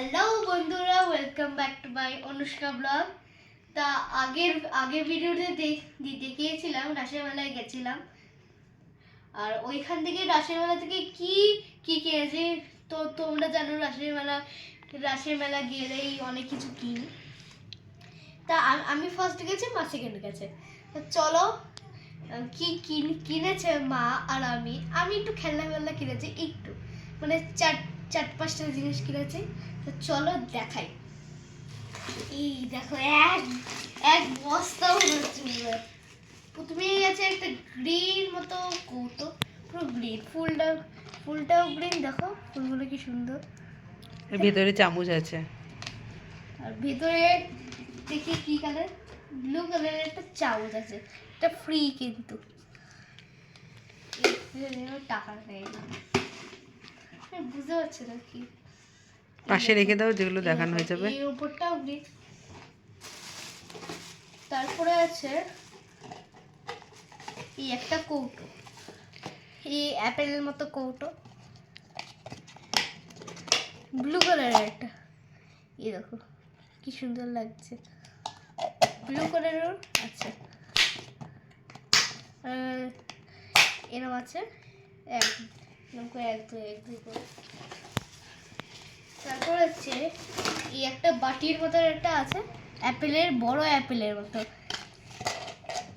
Hello বন্ধুরা welcome back to my Anushka blog তা আগের আগের ভিডিওতে দেখ- দি- দেখিয়েছিলাম রাসের মেলায় গেছিলাম। আর ওইখান থেকে রাসের মেলা থেকে কি কি কিনেছি তো তোমরা জানো রাসের মেলা রাসের মেলা গেলেই অনেক কিছু কিনি। তা আম- ফার্স্ট গেছি, মা সেকেন্ড গেছে। চলো কি কিন- কিনেছে মা আর আমি? আমি একটু খেলনা ফেলনা কিনেছি, একটু। মানে চার চার পাঁচটা জিনিস কিনেছি। তো চলো দেখাই। এই দেখো এক এক বস্তা হচ্ছে প্রথমেই আছে একটা গ্রিন মতো কৌটো পুরো গ্রিন ফুলটা ফুলটাও গ্রিন দেখো ফুলগুলো কি সুন্দর। ভেতরে চামচ আছে। আর ভেতরে দেখি কি কালার ব্লু কালারের একটা চামচ আছে এটা ফ্রি কিন্তু। টাকা নেই বুঝতে পারছি না কি পাশে রেখে দাও যেগুলো দেখানো হয়ে যাবে। এই উপরটাও গ্রিন তারপরে আছে এই একটা কৌটো। এই অ্যাপেলের মতো কৌটো। ব্লু কালারের একটা। এই দেখো কি সুন্দর লাগছে। ব্লু কালারের আছে। এরম আছে এক এরকম করে এক দুই এক দুই করে। তারপর হচ্ছে এই একটা বাটির মতো একটা আছে, অ্যাপেলের বড় অ্যাপেলের মতো।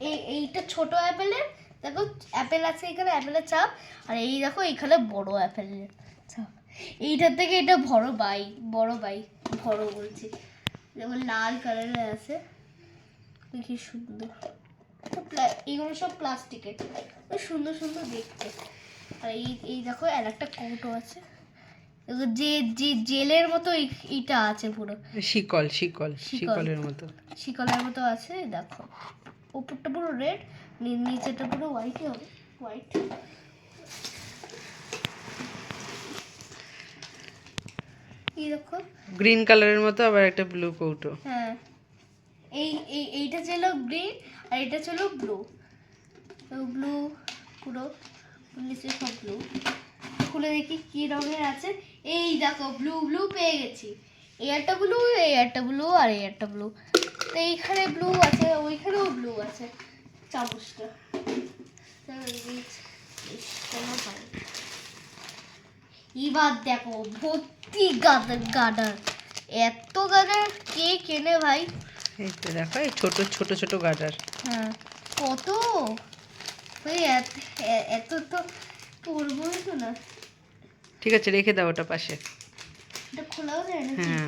এই এইটা ছোট অ্যাপেলের, দেখো অ্যাপেল আছে এখানে, অ্যাপেলের চাপ, আর এই দেখো এখানে বড় অ্যাপেলের চাপ। এইটার থেকে এটা বড় বাই বড় বাই, বড় বলছি। যেমন লাল কালারের আছে কি সুন্দর। এগুলো সব প্লাস্টিকের সুন্দর সুন্দর দেখতে। আর এই এই দেখো আর একটা কৌটো আছে। যে যে জেলের মতো এইটা আছে পুরো। শিকল শিকল শিকল। শিকলের মতো। শিকলের মতো আছে দেখো। উপরটা পুরো রেড নিচেটা পুরো হোয়াইটই হবে হোয়াইট এই দেখো। গ্রিন কালারের মতো আবার একটা ব্লু কৌটো। হ্যাঁ। এই এই এইটা ছিল গ্রিন আর এটা ছিল ব্লু ব্লু পুরো নিচে সব ব্লু খুলে দেখি কি রঙের আছে। এই দেখো ব্লু ব্লু পেয়ে গেছি। এই একটা ব্লু এই একটা ব্লু আর এই একটা ব্লু তো এইখানে ব্লু আছে ওইখানেও ব্লু আছে। চামচটা। এবার দেখো ভর্তি গাদার গাডার এত গাডার কে কেনে ভাই? এই তো দেখো এই ছোট ছোট ছোট গাডার হ্যাঁ কত? এত তো তো না। ঠিক আছে রেখে দাও ওটা পাশে। এটা খোলাও যায় না হ্যাঁ।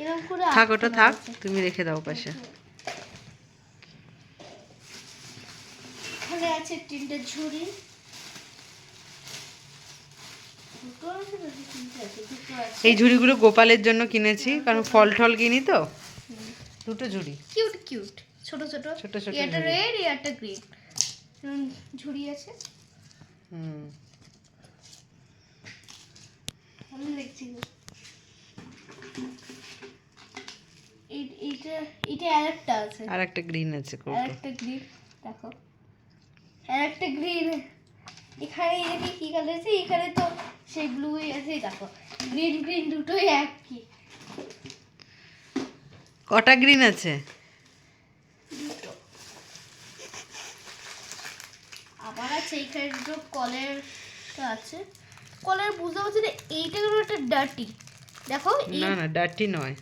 এরকম করে থাক ওটা থাক তুমি রেখে দাও পাশে। এখানে আছে তিনটে ঝুড়ি। এই ঝুড়িগুলো গোপালের জন্য কিনেছি কারণ ফল টল কিনি তো। দুটো ঝুড়ি। Cute cute. ছোট ছোট। ছোট ছোট ঝুড়ি। রেড একটা গ্রিন। ঝুড়ি আছে। হুম। আমি দেখছি গো। এই- এইটা এইটা আরেকটা আছে। আর গ্রিন আছে আরেকটা গ্রিন দেখো। আরেকটা গ্রিন এখানে দেখি কি কালার আছে এখানে তো সেই ব্লুই আছে দেখো। গ্রিন গ্রিন দুটোই একই। কটা গ্রিন আছে? দুটো। আবার আছে এইখানে দুটো কলের তো আছে। কলের বুঝতে পারছি না এইটা কোনো একটা ডার্টি দেখো না না ডার্টি নয়।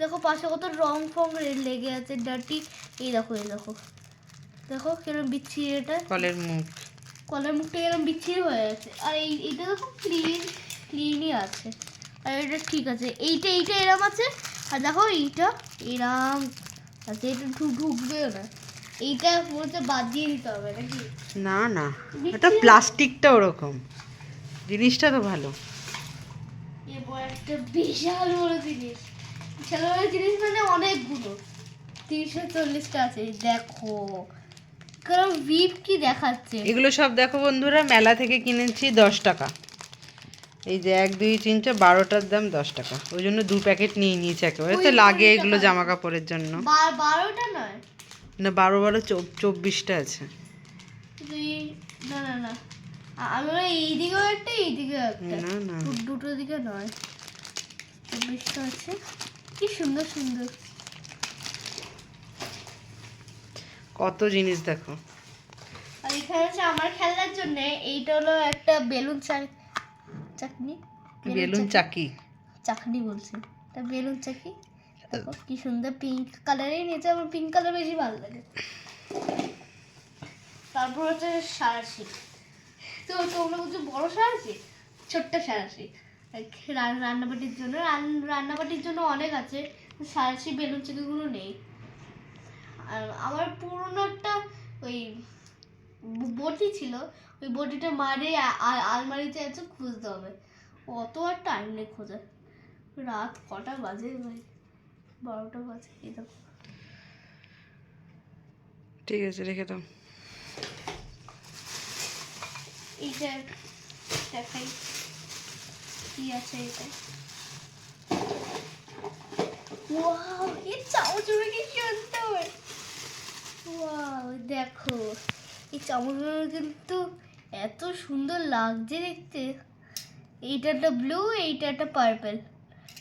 দেখো পাশে কত রং ফং লেগে আছে ডার্টি এই দেখো এই দেখো। দেখো কিরম বিচ্ছিরি এটা। ফলের মুখ। কলার মুখটা এরকম বিচ্ছিরি হয়ে আছে আর এই এইটা দেখো ক্লিন ক্লিনই আছে। আর এটা ঠিক আছে। এইটা এইটা এরম আছে। আর দেখো এইটা এরম আছে। এটা ঢুক ঢুকবেও না। এইটা বলতে বাদ দিয়ে দিতে হবে নাকি? না না। এটা প্লাস্টিকটা ওরকম। জিনিসটা তো ভালো। একটা বিশাল বড় জিনিস। বিশাল বড় জিনিস মানে অনেকগুলো। তিনশো চল্লিশটা আছে দেখো। কারণ ভিপ কি দেখাচ্ছে? এগুলো সব দেখো বন্ধুরা মেলা থেকে কিনেছি দশ টাকা। এই যে এক দুই তিনটে বারোটার দাম দশ টাকা। ওই জন্য দু প্যাকেট নিয়ে নিয়েছি একেবারে। তো লাগে এগুলো জামা কাপড়ের জন্য বারোটা নয়? না বারো বারো চব- চব্বিশটা আছে। না না না। আ- আমি বলি এইদিকেও একটা এইদিকেও একটা। না না। দুটো দিকে নয়। চব্বিশ কত আছে কি সুন্দর সুন্দর। কত জিনিস দেখো। আর এখানে আছে আমার খেলনার জন্য এইটা হলো একটা বেলুন চা- চাটনি বেলুন চাকি। চাকনি বলছি। তা বেলুন চাকি। দেখো কি সুন্দর পিঙ্ক কালারেই নিয়েছে আমার পিঙ্ক কালার বেশি ভালো লাগে। তারপর হচ্ছে সারাশি তো তোমরা বলছো বড় সারাশি ছোট্ট সারাশি রান- রান্নাবাটির জন্য, রান- রান্নাবাটির জন্য অনেক আছে। সারাশি বেলুন চাকিগুলো নেই। আর আমার পুরনো একটা ওই বটি ছিল, ওই বটিটা মারে আলমারিতে আছে, খুঁজতে হবে। অত আর টাইম নেই খোঁজার। রাত কটা বাজে ভাই? বারোটা বাজে দেখো। ঠিক আছে, রেখে দাও। এইটা দেখাই, কি আছে এটা ওয়াও এই চামচগুলো কি সুন্দর ওয়াও দেখো, এই চামচগুলো কিন্তু এত সুন্দর লাগছে দেখতে। এইটা একটা ব্লু এইটা একটা পার্পল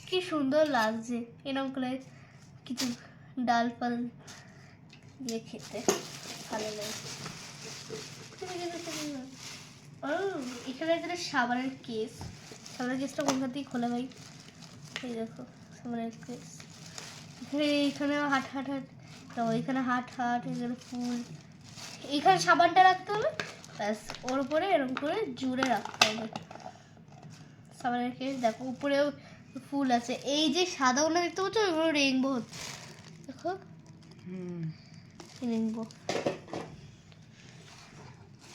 কি সুন্দর লাগছে, এরকম করে কিছু ডাল ফাল দিয়ে খেতে। ভালো লাগে। ও এখানে একটা সাবানের কেস সাবানের কেসটা কোনখান থেকে খোলা ভাই? এই দেখো সাবানের কেস এখানে এখানে হাট হাট হাট। তো এখানে হাট হাট এখানে ফুল। এখানে সাবানটা রাখতে হবে। ব্যাস ওর উপরে এরকম করে জুড়ে রাখতে হবে। সাবানের কেস দেখো উপরেও ফুল আছে। এই যে সাদা সাদাগুলো দেখতে পাচ্ছ? ওগুলো রেইনবো দেখো। রেইনবো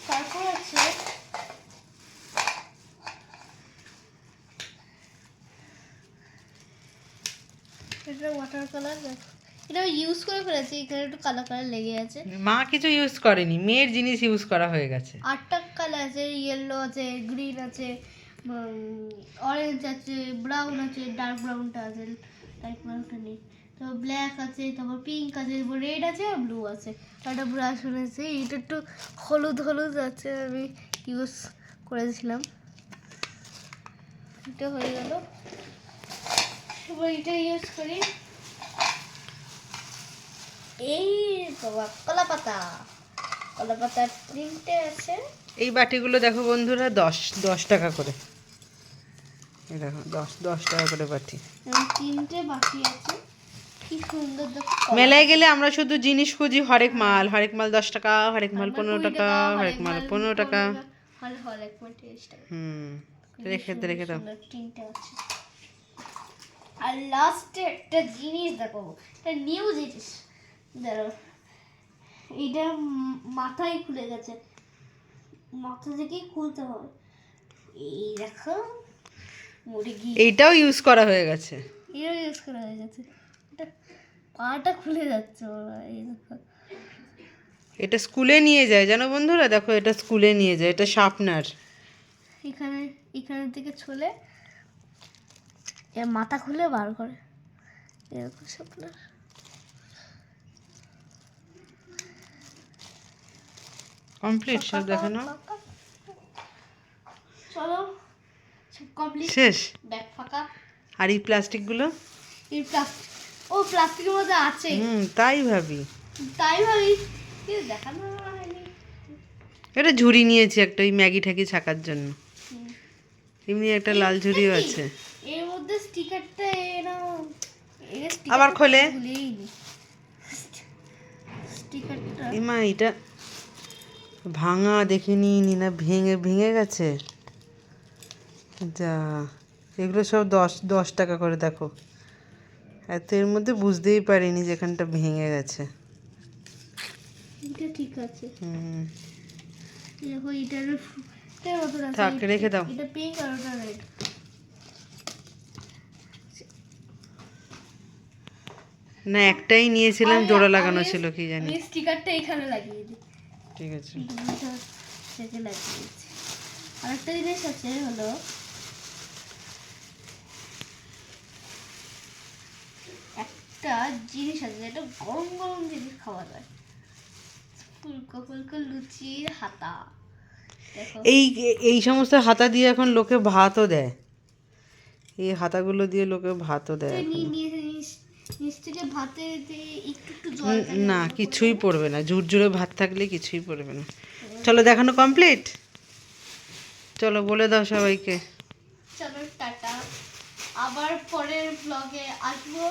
তারপর আছে এটা ওয়াটার কালার এটা ইউজ করে ফেলেছি এখানে একটু কালো কালার লেগে আছে। মা কিছু ইউজ করেনি মেয়ের জিনিস ইউজ করা হয়ে গেছে। আটটা কালার আছে ইয়েলো আছে গ্রিন আছে অরেঞ্জ আছে ব্রাউন আছে ডার্ক ব্রাউনটা আছে ডার্ক ব্রাউনটা নেই। তো ব্ল্যাক আছে তারপর পিঙ্ক আছে রেড আছে আর ব্লু আছে। একটা ব্রাশ আছে এটা একটু হলুদ হলুদ আছে আমি ইউজ করেছিলাম। এটা হয়ে গেল। এবার এটা ইউজ করি। এই বাবা কলা পাতা কলা পাতার তিনটে আছে। এই বাটিগুলো দেখো বন্ধুরা দশ দশ টাকা করে। দেখো দশ দশ টাকা করে বাটি। তিনটে বাকি আছে। মেলায় গেলে আমরা শুধু জিনিস খুঁজি হরেক মাল হরেক মাল দশ টাকা হরেক মাল পনেরো টাকা হরেক মাল পনেরো টাকা। হুম রেখে রেখে দাও। তিনটে আছে। আর লাস্টে একটা জিনিস দেখো একটা নিউ জিনিস দেখো এটা মাথায় খুলে গেছে। মাথা থেকেই খুলতে হবে। এই দেখো এইটাও ইউজ করা হয়ে গেছে। এও ইউজ করা হয়ে গেছে। এটা পাটা খুলে যাচ্ছে এই দেখো। এটা স্কুলে নিয়ে যায় জানো বন্ধুরা? দেখো এটা স্কুলে নিয়ে যায় এটা শার্পনার এখানে এখানে থেকে ছুলে এর মাথা খুলে বার করে। এরকম সাপলার কমপ্লিট সব দেখানো চলো সব কমপ্লিট শেষ? ব্যাগ ফাঁকা। আর এই প্লাস্টিকগুলো? এই প্লাস্টিক ও প্লাস্টিকের মধ্যে আছে। হুম তাই ভাবি। তাই ভাবি। দেখানো এটা ঝুড়ি নিয়েছি একটা ওই ম্যাগি ঠ্যাগি ছাকার জন্য। এমনি একটা লাল ঝুড়িও আছে। স্টিকারটা আবার খোলে। স্টিকারটা এমা এটা ভাঙা দেখে নিই না ভেঙে ভেঙে গেছে। যা এগুলো সব দশ দশ টাকা করে দেখো। এত এর মধ্যে বুঝতেই পারিনি যে এখানটা ভেঙে গেছে। ঠিক আছে। হুম। দেখো এটার এটার মতন আছে থাক, রেখে দাও। এটা পিঙ্ক আর ওটা রেড না একটাই নিয়েছিলাম জোড়া লাগানো ছিল কি জানি। স্টিকারটা এখানে লাগিয়ে দিই। ঠিক আছে। লাগিয়ে দিচ্ছি। আরেকটা জিনিস আছে হলো একটা জিনিস আছে যেটা গরম গরম জিনিস খাওয়া যায়। ফুলকো ফুলকো লুচির হাতা। এই এই সমস্ত হাতা দিয়ে এখন লোকে ভাতও দেয়। এই হাতাগুলো দিয়ে লোকে ভাতও দেয়। নি- কিছুই পড়বে না। জোর ঝুরঝুরে ভাত থাকলে কিছুই পড়বে না। চলো দেখানো কমপ্লিট চলো বলে দাও সবাইকে। চলো টাটা। আবার পরের ব্লগে আসব।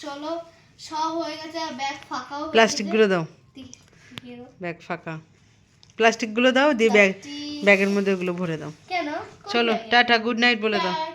চলো সব হয়ে গেছে ব্যাগ ফাঁকাও প্লাস্টিকগুলো দাও। ব্যাগ ফাঁকা। প্লাস্টিকগুলো দাও দিয়ে ব্যাগ ব্যাগের মধ্যে ওগুলো ভরে দাও। কেন? চলো টাটা গুড নাইট বলে দাও.